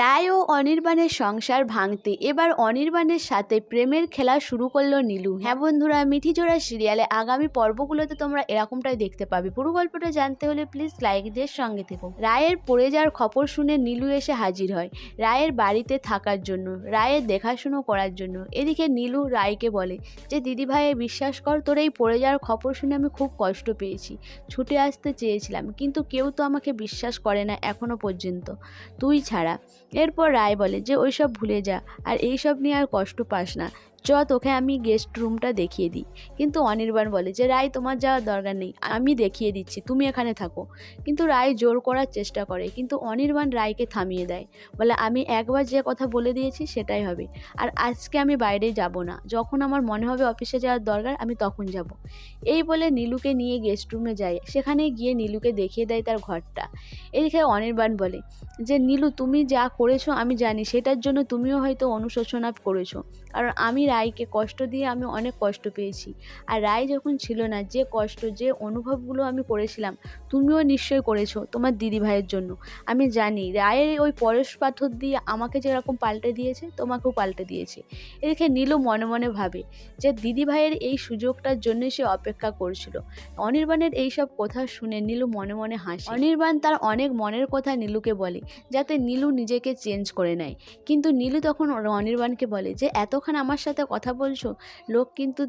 রায় ও অনির্বাণের সংসার ভাঙতে এবার অনির্বাণের সাথে প্রেমের খেলা শুরু করল নীলু। হ্যাঁ বন্ধুরা, মিঠিজোড়া সিরিয়ালে আগামী পর্বগুলোতে তোমরা এরকমটাই দেখতে পাবে। পুরো গল্পটা জানতে হলে প্লিজ লাইক দিয়ে সঙ্গে থেকো। রায়ের পড়ে যাওয়ার খবর শুনে নীলু এসে হাজির হয় রায়ের বাড়িতে থাকার জন্য, রায়ের দেখাশুনো করার জন্য। এদিকে নীলু রায়কে বলে যে, দিদি ভাইয়ে বিশ্বাস কর, তোর এই পড়ে যাওয়ার খবর শুনে আমি খুব কষ্ট পেয়েছি। ছুটে আসতে চেয়েছিলাম, কিন্তু কেউ তো আমাকে বিশ্বাস করে না এখনও পর্যন্ত। তুই ছাড়া। এরপর রায় বলে যে ওইসব ভুলে যা আর এইসব নিয়ে আর কষ্ট পাস না। চ তোকে আমি গেস্ট রুমটা দেখিয়ে দিই। কিন্তু অনির্বাণ বলে যে, রায়, তোমার যাওয়ার দরকার নেই। আমি দেখিয়ে দিচ্ছি, তুমি এখানে থাকো। কিন্তু রায় জোর করার চেষ্টা করে, কিন্তু অনির্বাণ রায়কে থামিয়ে দেয়। বলে, আমি একবার যে কথা বলে দিয়েছি, সেটাই হবে। আর আজকে আমি বাইরে যাব না। যখন আমার মনে হবে অফিসে যাওয়ার দরকার, আমি তখন যাব। এই বলে নীলুকে নিয়ে গেস্ট রুমে যায়। সেখানে গিয়ে নীলুকে দেখিয়ে দেয় তার ঘরটা। এদিকে অনির্বাণ বলে যে, নীলু, তুমি যা করেছ, আমি জানি। সেটার জন্য তুমিও হয়তো অনুশোচনা করেছ। কারণ আমি রায়কে কষ্ট দিয়ে আমি অনেক কষ্ট পেয়েছি। আর রায় যখন ছিল না, যে কষ্ট, যে অনুভবগুলো আমি করেছিলাম, তুমিও নিশ্চয়ই করেছ তোমার দিদি ভাইয়ের জন্য। আমি জানি রায়ের ওই পরশ পাথর দিয়ে আমাকে যেরকম পাল্টে দিয়েছে, তোমাকেও পাল্টে দিয়েছে। এদিকে নীলু মনে মনে ভাবে যে দিদি ভাইয়ের এই সুযোগটার জন্যই সে অপেক্ষা করছিল। অনির্বাণের এই সব কথা শুনে নীলু মনে মনে হাসে। অনির্বাণ তার অনেক মনের কথা নীলুকে বলে, যাতে নীলু নিজেকে চেঞ্জ করে নেয়। কিন্তু নীলু তখন অনির্বাণকে বলে যে, এতক্ষণ আমার সাথে কথা বলছো, লোক কিন্তু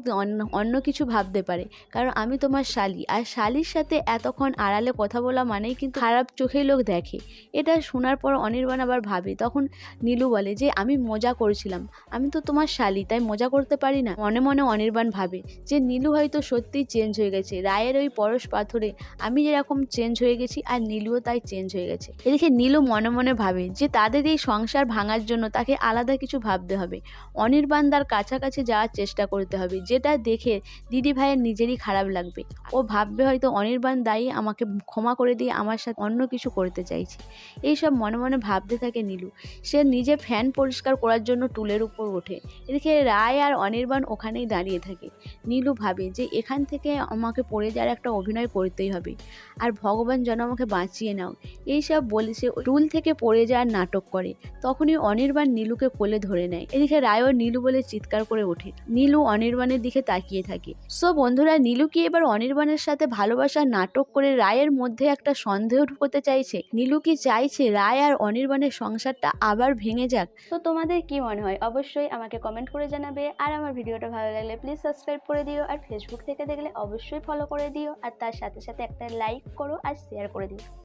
অন্য কিছু ভাবতে পারে। কারণ আমি তোমার শালি, আর শালির সাথে এতক্ষণ আড়ালে কথা বলা মানেই কিন্তু খারাপ চোখেই লোক দেখে। এটা শোনার পর অনির্বাণ আবার ভাবে, তখন নীলু বলে যে, আমি মজা করছিলাম, আমি তো তোমার শালি, তাই মজা করতে পারি না। মনে মনে অনির্বাণ ভাবে যে, নীলু হয়তো সত্যিই চেঞ্জ হয়ে গেছে, রায়ের ওই পরশ পাথরে আমি যেরকম চেঞ্জ হয়ে গেছি, আর নীলুও তাই চেঞ্জ হয়ে গেছে। এদিকে নীলু মনে মনে ভাবে যে, তাদের এই সংসার ভাঙার জন্য তাকে আলাদা কিছু ভাবতে হবে। অনির্বাণদার কাছাকাছি যাওয়ার চেষ্টা করতে হবে। যেটা দেখে দিদি ভাইয়ের নিজেরই খারাপ লাগবে। ও ভাববে হয়তো অনির্বাণ দায়ী আমাকে ক্ষমা করে দিয়ে আমার সাথে অন্য কিছু করতে চাইছে। এইসব মনে মনে ভাবতে থাকে নীলু। সে নিজে ফ্যান পরিষ্কার করার জন্য টুলের উপর ওঠে। এদিকে রায় আর অনির্বাণ ওখানেই দাঁড়িয়ে থাকে। নীলু ভাবে যে এখান থেকে আমাকে পড়ে যাওয়ার একটা অভিনয় করতেই হবে। আর ভগবান যেন আমাকে বাঁচিয়ে নাও। এইসব বলে সে টুল থেকে পড়ে যাওয়ার নাটক করে। তখনই অনির্বাণ নীলুকে কোলে ধরে নেয়। এদিকে রায়ও নীলু বলে চিৎকার করে ওঠে। নীলু অনির্বাণের দিকে তাকিয়ে থাকে। সো বন্ধুরা নীলু কি এবার অনির্বাণের সাথে ভালোবাসার নাটক করে রায়ের মধ্যে একটা সন্দেহ ঢুকতে চাইছে। নীলু কি চাইছে রায় আর অনির্বাণের সংসারটা আবার ভেঙে যাক? তো তোমাদের কি মনে হয়? অবশ্যই আমাকে কমেন্ট করে জানাবে। আর আমার ভিডিওটা ভালো লাগলে প্লিজ সাবস্ক্রাইব করে দিও। আর ফেসবুক থেকে দেখলে অবশ্যই ফলো করে দিও। আর তার সাথে সাথে একটা লাইক করো আর শেয়ার করে দিও।